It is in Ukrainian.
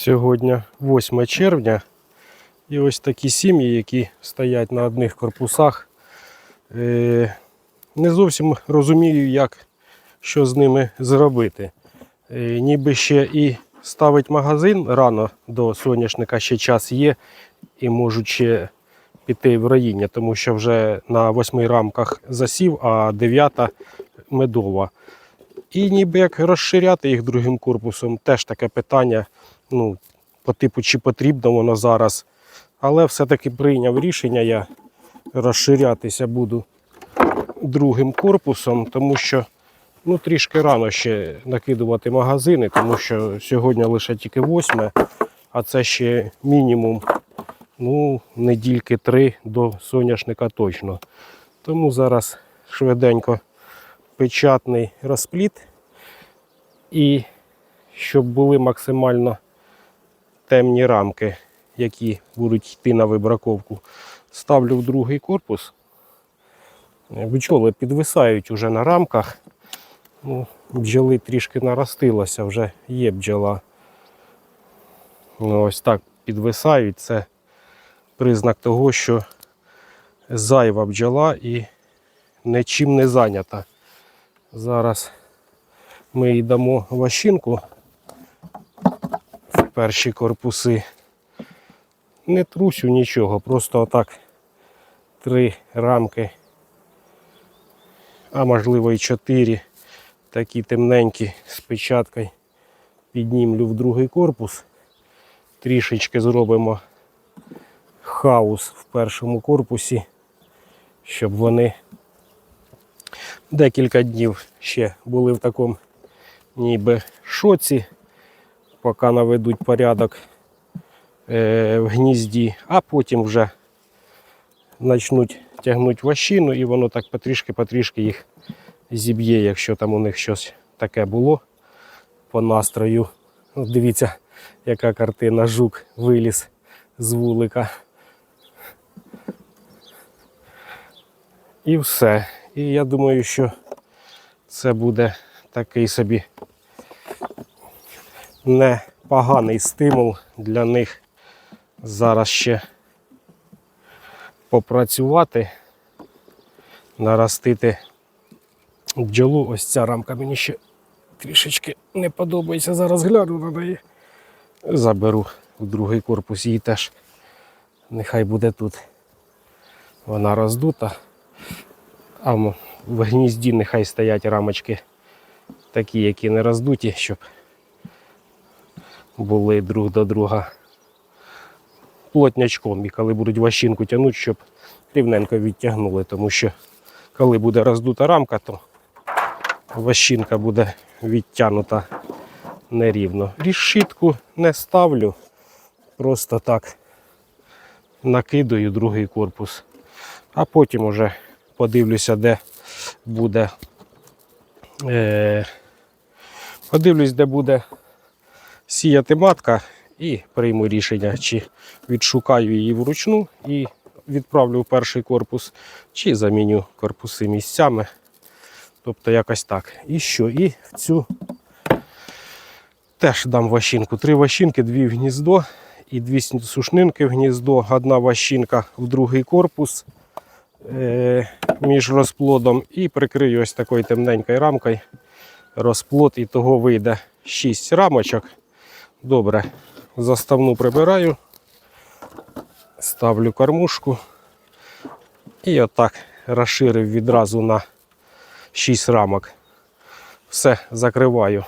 Сьогодні 8 червня. І ось такі сім'ї, які стоять на одних корпусах. Е, Не зовсім розумію, як, що з ними зробити. Е, Ніби ще і ставить магазин рано до соняшника, ще час є, і можуть ще піти в роїння, тому що вже на восьми рамках засів, а дев'ята медова. І ніби як розширяти їх другим корпусом, теж таке питання, ну, по типу, чи потрібно воно зараз. Але все-таки прийняв рішення, я розширятися буду другим корпусом, тому що ну, трішки рано ще накидувати магазини, тому що сьогодні лише тільки восьме, а це ще мінімум ну, недільки три до соняшника точно. Тому зараз швиденько печатний розпліт. І щоб були максимально темні рамки, які будуть йти на вибраковку, ставлю в другий корпус. Бджоли підвисають уже на рамках. Ну, бджоли трішки наростилося, вже є бджола. Ну, ось так підвисають. Це признак того, що зайва бджола і нічим не зайнята. Зараз ми їй дамо ващинку в перші корпуси. Не трусю нічого, просто отак три рамки, а можливо і чотири, такі темненькі з печаткою. Піднімлю в другий корпус. Трішечки зробимо хаос в першому корпусі, щоб вони декілька днів ще були в такому ніби шоці, поки наведуть порядок е, в гнізді, а потім вже почнуть тягнути ващину і воно так потрішки-потрішки їх зіб'є, якщо там у них щось таке було по настрою. Дивіться, яка картина жук виліз з вулика. І все. І я думаю, що це буде такий собі непоганий стимул для них зараз ще попрацювати, наростити бджолу. Ось ця рамка мені ще трішечки не подобається. Зараз гляну на неї. Заберу в другий корпус її теж. Нехай буде тут. Вона роздута. А в гнізді нехай стоять рамочки такі, які не роздуті, щоб були друг до друга плотнячком. І коли будуть ващинку тягнути, щоб рівненько відтягнули. Тому що коли буде роздута рамка, то ващинка буде відтягнута нерівно. Рішітку не ставлю, просто так накидаю другий корпус, а потім уже подивлюся, де буде. Е, подивлюсь, де буде сіяти матка, і прийму рішення, чи відшукаю її вручну і відправлю в перший корпус, чи заміню корпуси місцями. Тобто якось так. І що? І цю теж дам ващинку. Три ващинки, дві в гніздо і дві сушнинки в гніздо. Одна ващинка в другий корпус е, між розплодом і прикрию ось такою темненькою рамкою розплод, і того вийде 6 рамочок. Добре, заставну прибираю, ставлю кормушку і отак розширив відразу на 6 рамок. Все, закриваю.